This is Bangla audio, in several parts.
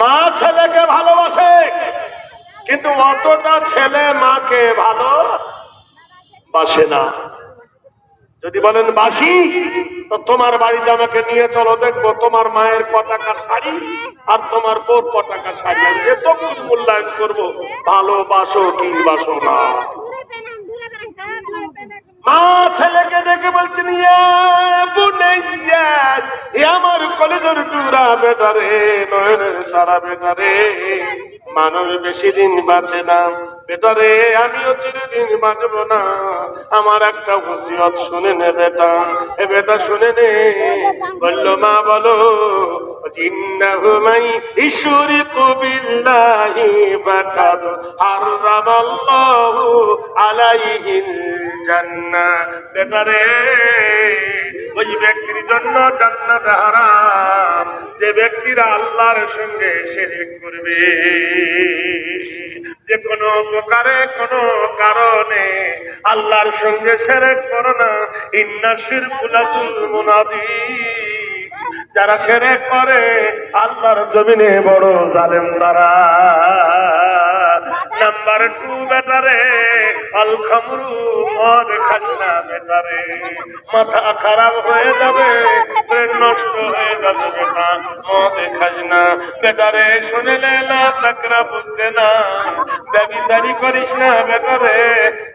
মা ছেলেকে ভালোবাসে, কিন্তু অতটা ছেলে মাকে ভালো বাসে না। যদি বলেন, বাসি, তো তোমার বাড়িতে আমাকে নিয়ে চলো, দেখব তোমার মায়ের পতাকা শাড়ি আর তোমার বোর পতাকা শাড়ি। আমি এতক্ষণ মূল্যায়ন করব, ভালোবাসো কি বাসো না? মা ছেলেকে ডেকে বলছেন আমার কলেজের টুরা বেটা রে, নয়নের তারা বেটা রে। মানুষ বেশি দিন বাঁচে না। বেটা রে, আমিও চিরদিন বাঁচব না। আমার একটা হুসিয়ত শুনে নে বেটা। এ বেটা শুনে নে। বলল, মা, বলো, ইন্নাহু মাই ইশরিকু বিল্লাহি ফাকাদ হারামাল্লাহু আলাইহিল বেটারে। ওই ব্যক্তির জন্য জান্নাত হারাম। যে ব্যক্তিরা আল্লাহর সঙ্গে শিরক করবে, যে কোনো প্রকারে, কোনো কারণে আল্লাহর সঙ্গে সেরেক করো না। ইন্না শিরকুলাতুল মুনাদি যারা সেরে করে, আল্লাহর জমিনে বড় জালেম তারা। নাম্বার টু বেটারে আল খামরু মদ খাস না বেটারে মাথা খারাপ হয়ে যাবে ব্রেন নষ্ট হয়ে যাবে বেটা, মদ খাস না। বেটারে শুনেলে না তাকরা বুঝছে না। ব্যবিচারি করিস না বেটারে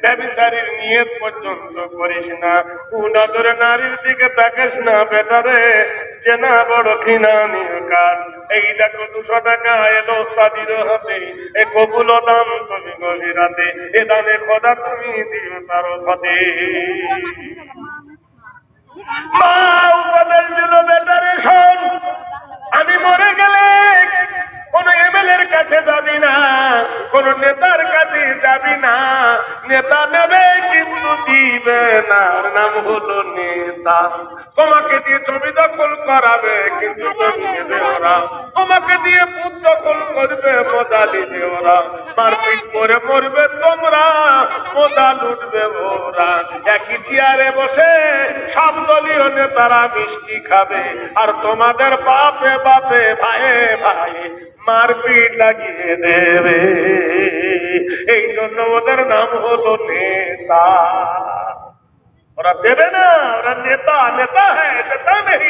ব্যবিচারির নিয়ত পর্যন্ত করিস না। কুনজরে নারীর দিকে তাকাস না বেটারে চেনা বড় খিনানির কাজ। এই দেখো দুশো টাকা এলো ওস্তাদির হাতে, এ কবুল দান তুমি গভীরাতে এ দানে খোদা তুমি দিও তার খদে মা উপদেশ দিল, বেটারে শোন, আমি মরে গেলে এমএলএর কাছে যাবি না, কোন নেতার কাছে যাবি না। নেতা নেবে কিন্তু দিবে না নাম হলো নেতা। তোমাকে দিয়ে জমি দখল করাবে কিন্তু তোমাকে দিয়ে পুত দখল করবে, মজা নিবে ওরা। মারপিট করে মরবে তোমরা, মজা লুটবে ওরা। একই চেয়ারে বসে সব দলীয় নেতারা মিষ্টি খাবে, আর তোমাদের বাপে বাপে, ভাইয়ে ভাই মারপিট লাগিয়ে দেবে। এই জন্য ওদের নাম হলো নেতা। ওরা দেবে না, ওরা নেতা নেতা হ্যাঁ নেতা নেই।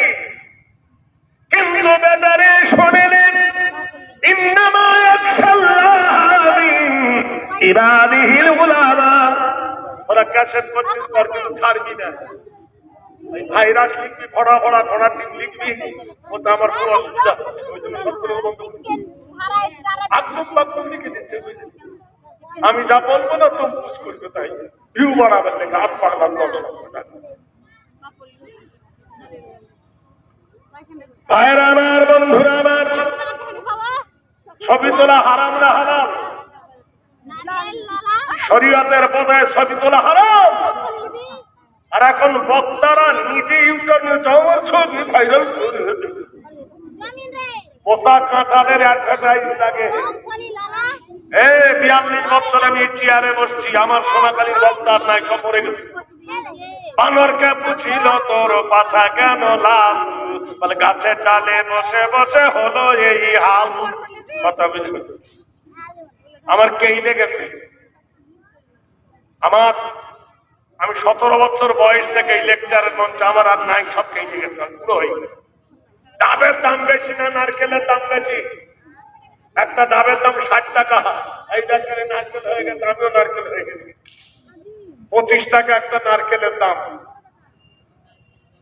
কিন্তু বেটারে শোনেলেন ইন্নামা ইয়াখশাল্লাহ মিন ইবাদিহিল ওরা ক্যাসেট করছিস কর কিন্তু ছাড়বি না ওই ভাইরাস লিখবি ফড়া ফড়া ফড়া টিপ লিখবি ওটা আমার কোনো অসুবিধা হচ্ছে ওই জন্য সবগুলো বন্ধ করে বাক্যম লিখে দিচ্ছে? আমি যা বলব না তুমি বুঝ করবে তাই। ভিউ বাড়াবেন লেখা হাত পাড়লাম দর্শক ভাইরা আমার বন্ধুরা আমার ছবি তোলা হারাম না হারাম? শরীয়তের পদায় ছবি তোলা হারাম? আর এখন বক্তারা নিজে ইন্টারনেট আমার ছবি ভাইরাল করে পোশা কাঁঠালের অ্যাডভার্টাইজ লাগে। এ, বিয়াল্লিশ বছর আমি চেয়ারে বসছি, আমার সোনাকালীর বক্তার নাই সব পড়ে গেছে বানরকে পুছিল তোর পাছা কেন লাল? বলে গাছের ডালে বসে বসে হলো এই হাল। কথা বুঝছ? আমার কেইলে গেছে? আমার আমি সতেরো বছর বয়স থেকে এই লেকচারের মঞ্চে আমার আর নাই, সব কেইলে গেছে পুরো হয়ে গেছে। ডাবের দাম বেশি না, নারকেলের দাম বেশি? একটা ডাবের দাম ষাট টাকা। এই ডাক্তারে নারকেল হয়ে গেছে, আমিও নারকেল হয়ে গেছি। পঁচিশ টাকা একটা নারকেলের দাম।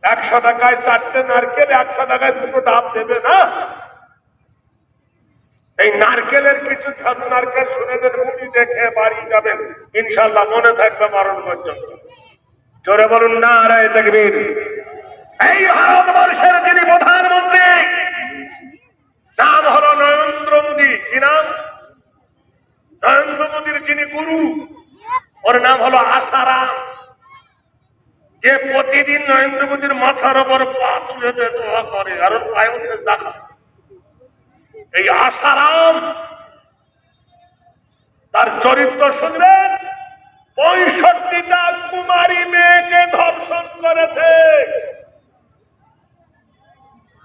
একশো টাকায় চারটে নারকেল, একশো টাকায় দুটো ডাব দেবে না? এই নারকেলের কিছু ছাত্র নারকেল শুনে দেন মুড়ি দেখে বাড়ি যাবেন ইনশাল্লাহ মনে থাকবে মরণ পর্যন্ত। জোরে বলুন না রায় তকবীর। এই ভারতবর্ষের যিনি প্রধানমন্ত্রী, নাম হলো নরেন্দ্র মোদী। কি নাম? নরেন্দ্র মোদীর যিনি গুরু, ওর নাম হলো আসারাম যে প্রতিদিন নরেন্দ্র মোদীর মাথার ওপর পা তুলে দোয়া করে। আর পায়েও সে দেখা। এই আসারাম তার চরিত্র শুনলেন পঁয়ষট্টিটা কুমারী মেয়েকে ধর্ষণ করেছে।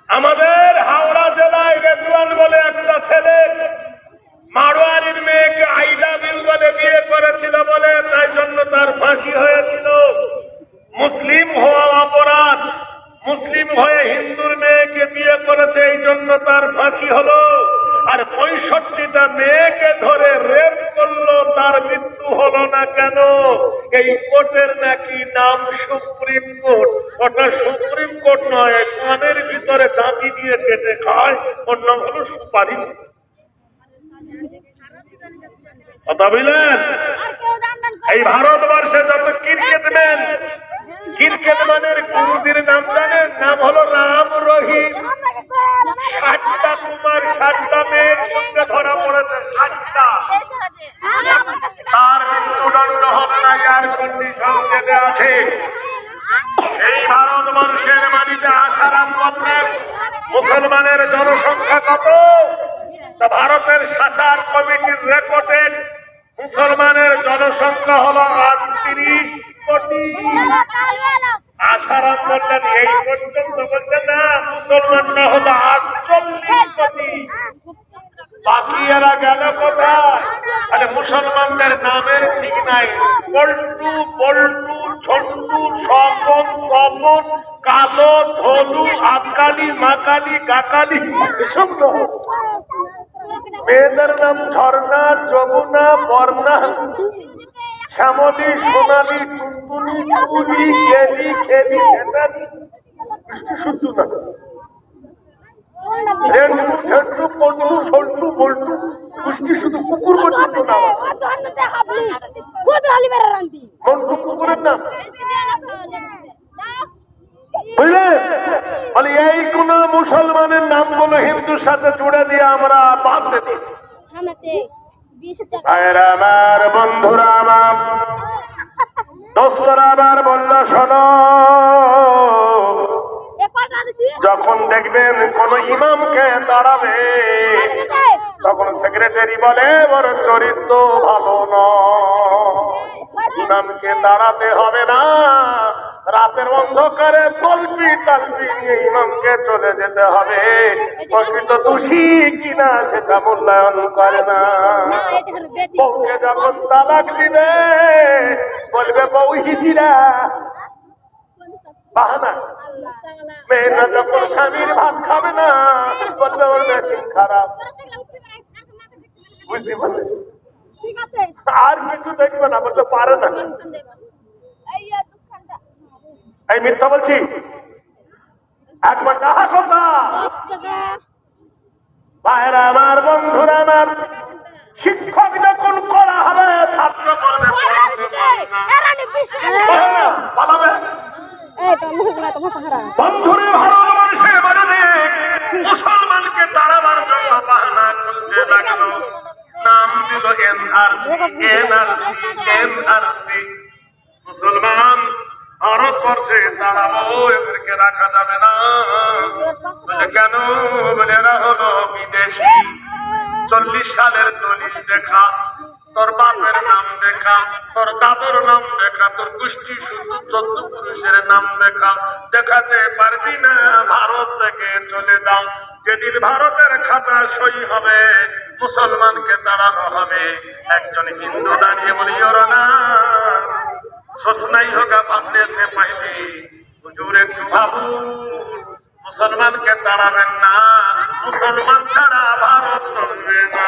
আমাদের হাওড়া জেলায় রেজওয়ান বলে একটা ছেলে তার ফাঁসি হলো আর পঁয়ষট্টিটা মেয়েকে ধরে রেপ করল তার মৃত্যু হলো না কেন এই কোর্টের নাকি নাম সুপ্রিম কোর্ট ওটা সুপ্রিম কোর্ট নয় কানের ভিতরে চাঁচি দিয়ে কেটে খায় ওর হলো সুপারি কথা বুঝলেন এই ভারতবর্ষে যত ক্রিকেট ম্যান, ক্রিকেট ম্যানের গুরুদের নাম জানেন? নাম হলো রাম রহিম। ষাটটা কুমার, ষাটটা মেয়ের সঙ্গে ধরা পড়েছে, ষাটটা। তার মৃত্যুদণ্ড হবে না, এয়ার আছে। এই ভারতবর্ষের মাটিতে আসারাম বললেন মুসলমানের জনসংখ্যা কত? ভারতের সাচার কমিটির রেকর্ডের মুসলমানের জনসংখ্যা হলো আটত্রিশ কোটি। আসারাম বললেন এই পর্যন্ত বলছেন না, মুসলমানরা হলো আটচল্লিশ কোটি। বাকি এরা গেল কোথায়? মুসলমানদের নামের ঠিক নাই। পল্টু পল্টু ঝন্টু স্বপন তপন কালো ধলু আকালি মাকালি কাকালি এসব তো। মেয়েদের নাম ঝর্ণা যমুনা বর্ণা শ্যামলি সোনালি টুনটুনি পুলি গেলি খেলি খেতালি বৃষ্টি শুদ্ধ না। রেন্টু ঠেন্টু পন্টু সল্টু বল্টু পুষ্টি শুধু কুকুর পর্যন্ত নাম আছে মন্টু কুকুরের নাম বুঝলেন বলে এই কোন মুসলমানের নামগুলো হিন্দুর সাথে জুড়ে দিয়ে আমরা বাদ দিয়ে দিয়েছি। আমার বন্ধুরা আমার। দোস্তরা আবার বলল শোনো যখন দেখবেন কোন ইমামকে দাঁড়াবে তখন সেক্রেটারি বলে ওর চরিত্র ভালো নয়। ইমামকে দাঁড়াতে হবে না। রাতের অন্ধকারে তলপি তালপি নিয়ে ইমামকে চলে যেতে হবে। প্রকৃত দোষী কিনা সেটা মূল্যায়ন করে না। বউকে যখন তালাক দিবে বলবে বউ হিজিরা বাহানা। মেয়েরা যখন স্বামীর ভাত খাবে না বলবে ওর মেশিন খারাপ। বুঝতে পারলেন আর কিছু দেখবে না বলতে পারে না। এই মিথ্যা বলছি? একবার কথা ভাইরা আমার বন্ধুরা আমার শিক্ষক যখন করা হবে ছাত্র বলবে পড়াতে পারবে না। এরানি বিশ টাকা হ্যাঁ, পালাবে। এই তো মুখগুলা তোমার সাহারা বন্ধুরে ভালোবাসে মানে মুসলমানকে তাড়াবার জন্য বাহানা খুঁজতে লাগল। নাম দিল এনআরসি এনআরসি এনআরসি। মুসলমান ভারতবর্ষে তাড়াবো এদেরকে রাখা যাবে না। বলে কেন? বলে এরা হলো বিদেশি। চল্লিশ সালের দলিল দেখা। তোর বাপের নাম দেখা, তোর দাদুর নাম দেখা, তোর গোষ্ঠী শুধু চোদ্দ পুরুষের নাম দেখা। দেখাতে পারবি না ভারত থেকে চলে যাও, যেদিন ভারতের খাতা সই হবে, মুসলমানকে তাড়ানো হবে। একজন হিন্দু দাঁড়িয়ে বলি না সোসনাই হোক ভাবনে সে পাইবে। হুজুর একটু ভাবুন, মুসলমানকে তাড়াবেন না, মুসলমান ছাড়া ভারত চলবে না।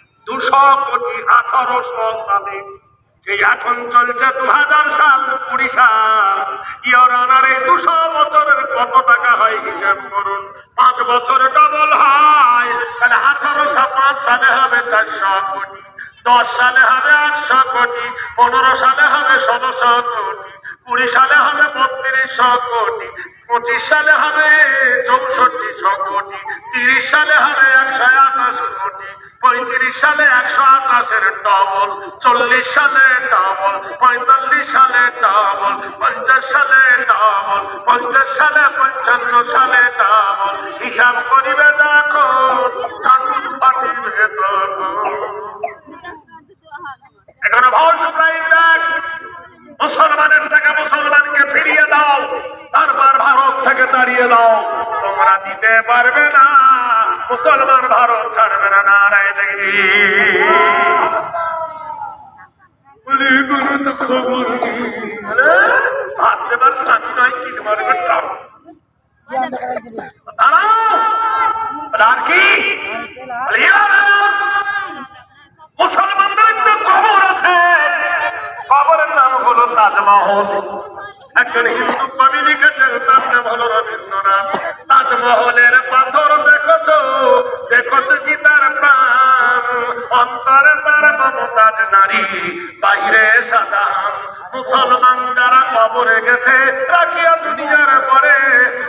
দুশো কোটি আঠারোশো সালে সেই এখন চলছে দু হাজার সাল, কুড়ি সাল, ইয়র এই দুশো বছরের কত টাকা হয় হিসাব করুন। পাঁচ বছরে ডবল হয়, তাহলে আঠারোশো পাঁচ সালে হবে চারশো কোটি, দশ সালে হবে আটশো কোটি, পনেরো সালে হবে ষোলোশো কোটি, কুড়ি সালে হবে বত্রিশশো কোটি, পঁচিশ সালে হবে চৌষট্টিশো কোটি, তিরিশ সালে হবে একশো আঠাশ কোটি পঁয়ত্রিশ সালে একশো আঠাশের ডবল চল্লিশ সালে ডবল পঁয়তাল্লিশ সালে ডবল পঞ্চাশ সালে ডবল পঞ্চাশ সালে পঞ্চান্ন সালে ডবল হিসাব করিবে দেখো ফাটিবে এখানে ভোট ব্যাগ মুসলমানের থেকে মুসলমানকে ফিরিয়ে দাও। তারপর ভারত থেকে তাড়িয়ে দাও। তোমরা দিতে পারবে না। মুসলমান ভারত ছাড়বে না, নারায় দেখি বলি কোনো তো খবর ভাত আছে। কবরের নাম হলো তাজমহল। একজন হিন্দু কবি লিখেছেন, তার নাম হলো রবীন্দ্রনাথ। তাজমহলের পাথর দেখেছ? দেখেছ কি তার প্রাণ? অন্তরে তার মমতাজ নারী, বাইরে সাজাহান মুসলমান যারা কবরে গেছে, রাখিয়া দুনিয়ার পরে।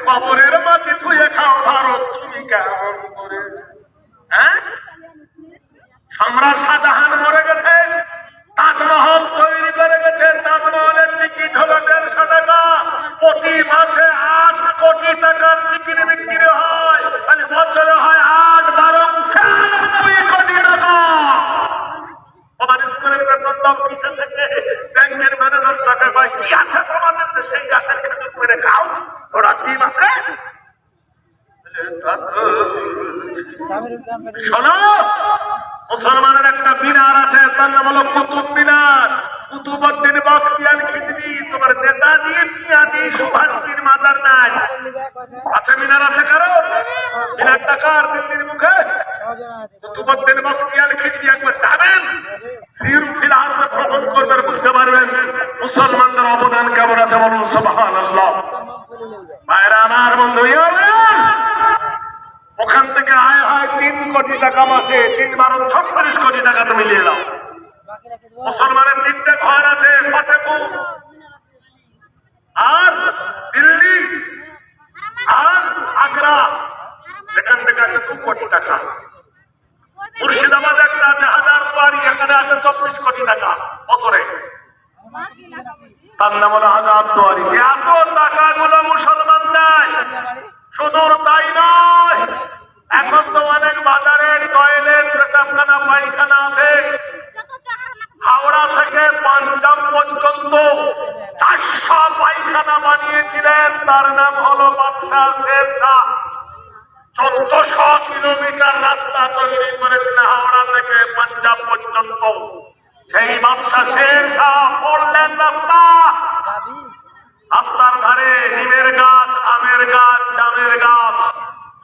কবরের মাটি ধুয়ে খাও ভারত, তুমি কেমন করে? হ্যাঁ? সম্রাট শাহজাহান শোনো, মুসলমানের একটা মিনার আছে কুতুব মিনার। কুতুবুদ্দিন তোমার নেতাজি, পিয়াজি, সুভাষজির মাজার নাই। আছে মিনার আছে কারণ? মিনারটা কার দিল্লির মুখে? একবার যাবেন সির ফিল আরবে ভ্রমণ করবেন, বুঝতে পারবেন। মুসলমানদের অবদান কেমন আছে বলুন ভাইরা আমার বন্ধু ইয়ে ওখান থেকে আয় হয় তিন কোটি টাকা মাসে তিন বারো ছত্রিশ কোটি টাকা তো মিলিয়ে দাও মুসলমানের তিনটে ঘর আছে ফতেপুর আর দিল্লি আর আগ্রা এখান থেকে আসে দু কোটি টাকা মুর্শিদাবাদ একটা আছে হাজার দুয়ারি এখানে আসে চব্বিশ কোটি টাকা বছরে। তার নাম হাজার দুয়ারি। এত টাকাগুলো মুসলমান দেয়। শুধু তাই নয়। এখন তো অনেক বাজারে টয়লেট, পেশাবখানা, পায়খানা আছে। হাওড়া থেকে পাঞ্জাব পর্যন্ত চারশো পায়খানা বানিয়েছিলেন। তার নাম হলো বাদশাহ শের শাহ চোদ্দশো কিলোমিটার রাস্তা তৈরি করেছিলেন হাওড়া থেকে পাঞ্জাব পর্যন্ত। সেই বাদশাহ শের শাহ পড়লেন রাস্তা। রাস্তার ধারে নিমের গাছ, আমের গাছ, জামের গাছ।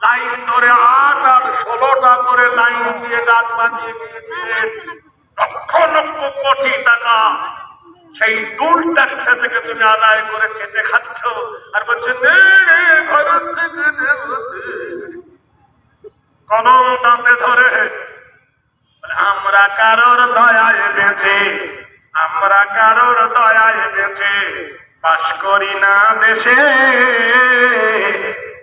লাইন ধরে আট আর ষোলোটা করে লাইন দিয়ে গাছ বানিয়ে দিয়েছিলেন। লক্ষ লক্ষ কোটি টাকা। সেই টুল ট্যাক্সে থেকে তুমি আদায় করে চেটে খাচ্ছ। আর বলছে ঘর থেকে দেবতে কলম দাঁতে ধরে। আমরা কারোর দয়ায় বেঁচে, আমরা কারোর দয়ায় বেঁচে, বাস করি না দেশে।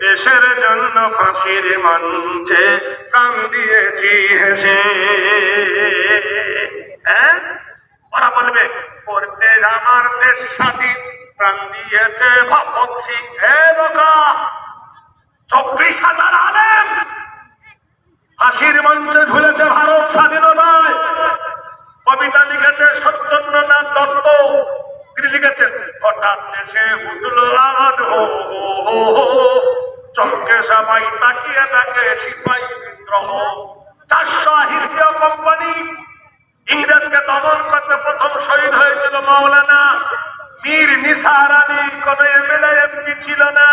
দেশের জন্য ফাঁসির মঞ্চে প্রাণ দিয়েছি হেসে। হ্যাঁ? ওরা বলবে করতে আমার দেশ স্বাধীন, প্রাণ দিয়েছে ভগৎ সিং। হে চব্বিশ হাজার ফাঁসির মঞ্চে ঝুলেছে ভারত স্বাধীনতায়। কবিতা লিখেছে সত্যেন্দ্রনাথ দত্ত। তিনি লিখেছেন, হঠাৎ দেশে উঠল আওয়াজ হো চমকে সবাই তাকিয়ে তাকে সিপাহী বিদ্রোহ। চারশো হিস্ট্রিয় কোম্পানি ইংরেজকে দমন করতে প্রথম শহীদ হয়েছিল মাওলানা মীর নিসার আলী কোন এমএলএ এমপি ছিল না।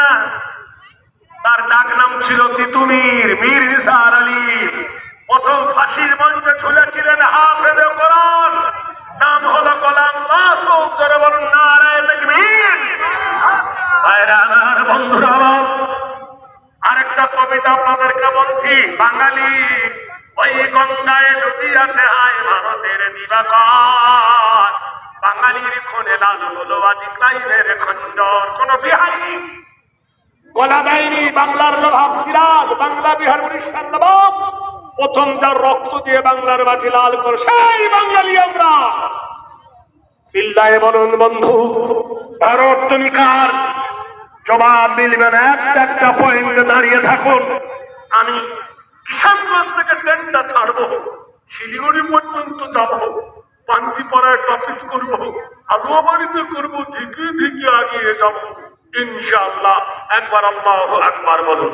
তার ডাক নাম ছিল তিতুমির, মীর নিসার আলী। প্রথম ফাঁসির মঞ্চে ঝুলেছিলেন হাফেজে কোরআন। নাম হলো গোলাম মাসুম জোরে বলুন, নারায় তাকবীর। ভাইরা, আমার বন্ধুরা আরেকটা কবিতা আপনাদেরকে বলছি বাঙালি, ওই গঙ্গায় নদী আছে, হায় ভারতের দিবাকর। বাঙালির খুনে লাল হলো আজি ক্লাইমের খঞ্জর কোন বিহারি গলা দেয়নি, বাংলার নবাব সিরাজ, বাংলা বিহার উড়িষ্যার নবাব। প্রথম যার রক্ত দিয়ে বাংলার মাটি লাল করে, সেই বাঙালি আমরা। বন্ধু, ভারত কার? জবাব একটা দাঁড়িয়ে থাকুন। আমি কিষানগঞ্জ থেকে ট্রেনটা ছাড়বো, শিলিগুড়ি পর্যন্ত যাব পান্তিপাড়ায় টপিস করব আলুয়াবাড়িতে করব ধিকে ধিকে আগিয়ে যাব। ইনশাআল্লাহ, একবার আল্লাহ একবার বলুন।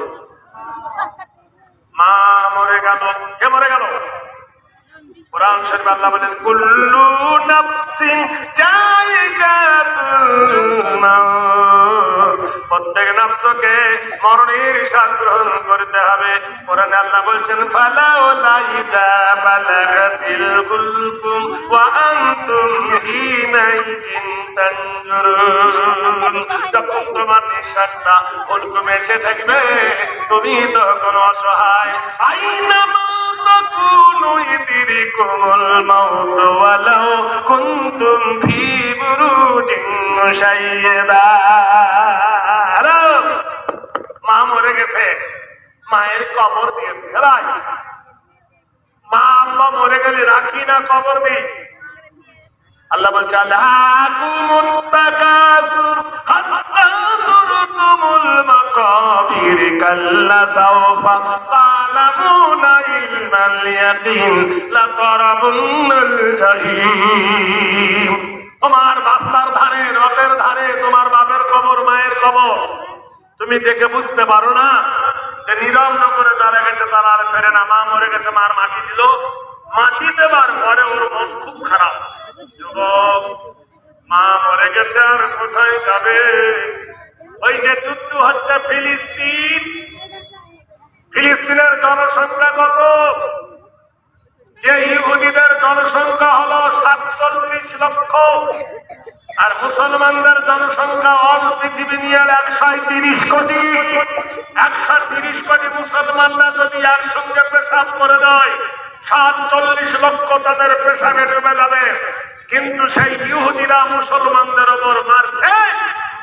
মা মরে গেল, কে মরে গেল? কোরআন শরীফ আল্লাহ বলেন, কুল্লু নাফসিন জায়গাতুল মাউত। প্রত্যেক নফসকে মরণের সাথ গ্রহণ করতে হবে। ওরা আল্লাহ বলছেন ফালাউলা ইদা বালাগাতিল কুলকুম ওয়া আনতুম হিনাইদিন যখন তোমার নিঃশ্বাসটা কুলকুম এসে থাকবে, তুমি তখন অসহায়। আইনামা তাকুনু ইদরিকুমুল মাউত ওয়ালাউ কুনতুম মা মরে গেছে, মায়ের কবর দিয়েছে। মা আব্বা মরে গেলে রাখি না, কবর দিই। আল্লাহ বলছে তোমার বাস্তার ধারে, রথের ধারে, তোমার বাপের কবর, মায়ের কবর। তুমি দেখে বুঝতে পারো না যে নীরব নগরে যারা গেছে, তারা আর ফেরে না। মা মরে গেছে, মার মাটি দিল। মাটি দেবার পরে ওর মন খুব খারাপ। যুবক, মা মরে গেছে, আর কোথায় যাবে? ওই যে যুদ্ধ হচ্ছে ফিলিস্তিন। ফিলিস্তিনের জনসংখ্যা কত? যে ইহুদিদের জনসংখ্যা হলো সাতচল্লিশ লক্ষ। আর মুসলমানদের জনসংখ্যা অল পৃথিবী নিয়ে একশো তিরিশ কোটি, একশো তিরিশ কোটি মুসলমানরা যদি একসঙ্গে পেশাব করে দেয়, সাতচল্লিশ লক্ষ তাদের পেশাবে ডুবে যাবে। কিন্তু সেই ইহুদিরা মুসলমানদের ওপর মারছে,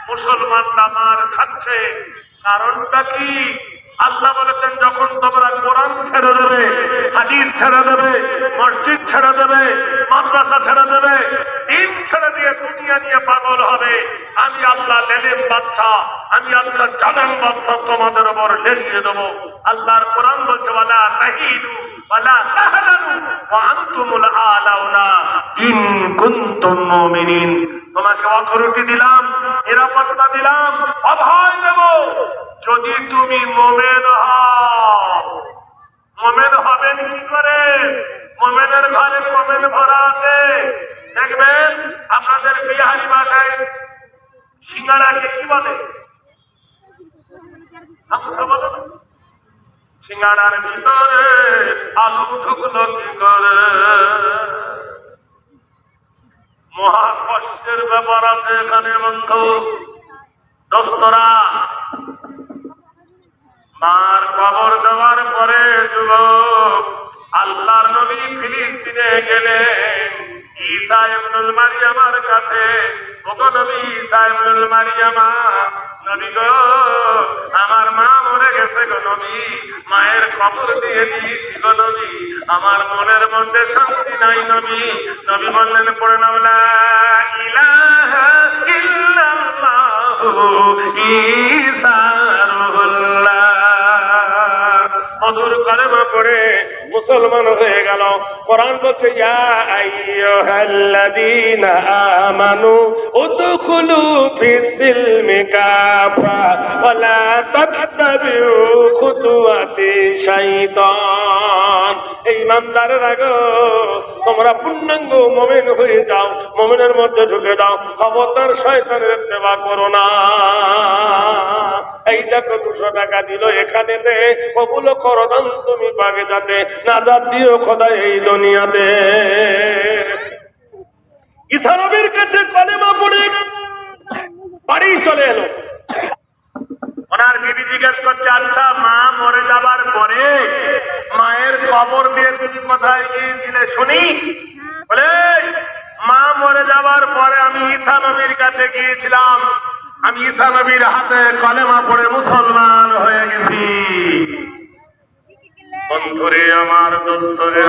মুসলমানরা মার খাচ্ছে। কারণটা কি? আল্লাহ বলেছেন, যখন তোমরা কোরআন ছেড়ে দেবে, হাদিস ছেড়ে দেবে, মসজিদ ছেড়ে দেবে, মাদ্রাসা ছেড়ে দেবে, দিন ছেড়ে দিয়ে দুনিয়া নিয়ে পাগল হবে, আমি আল্লাহ লেলেম বাদশাহ, আমি আল্লাহ জালেম বাদশাহ তোমাদের উপর লেলিয়ে দেবো। আল্লাহর কোরআন বলছে, ওয়ালা তাহিনু, ওয়ালা তাহজানু ওয়া আলাউনা ইন মুমিনিন। তোমাকে অথরিটি দিলাম, নিরাপত্তা দিলাম, অভয় দেব। যদি তুমি মোমেন মোমেন হবেন কি করে? মোমেনের ঘরে মোমেন ভরা আছে। দেখবেন আপনাদের বিহারি ভাষায় সিঙ্গারাকে কি বলে? সিঙ্গারার ভিতরে আলু ঢুকলো কি করে? মহা কষ্টের ব্যাপার আছে এখানে বন্ধু। দোস্তরা মার কবর দেওয়ার পরে যুবক আল্লাহর নবী ফিলিস্তিনে গেলেন। ঈসা কাছে। আমার মা গেছে গো মায়ের কবর দিয়ে আমার মনের মধ্যে শান্তি নাই নবী। নবী বললেন, পড়ে নাও, লা ইলাহা মধুর কলেমা পড়ে মুসলমান হয়ে গেল। কোরআন বলছে, ইয়া আইয়ুহাল্লাযীনা আমানু উদখুলু ফিস-সিলমি কাফা ওয়া লা তাত্তাবিউ খুতুওয়াতি শাইতান। এই ইমানদারেরা গো, তোমরা পূর্ণাঙ্গ মুমিন হয়ে যাও, মুমিনের মধ্যে ঢুকে যাও, খবরদার শয়তানের ইত্তেবা করো না। দুশো টাকা দিল এখানেতে। কবুল করো দান তুমি পাগে যাতে নাজাত দিও খোদা এই দুনিয়াতে। ইসানবীর কাছে কলেমা পড়ে বাড়ি চলে এলো। ওনার বিবি জিজ্ঞেস করছে আচ্ছা মা মরে যাবার পরে মায়ের কবর দিয়ে তুমি কোথায় গিয়েছিলে শুনি? বলে মা মরে যাবার পরে আমি ঈসা নবীর কাছে গিয়েছিলাম। আমি ঈসা নবীর হাতে কলেমা পড়ে মুসলমান হয়ে গেছি। বন্ধুরে আমার দোস্তরে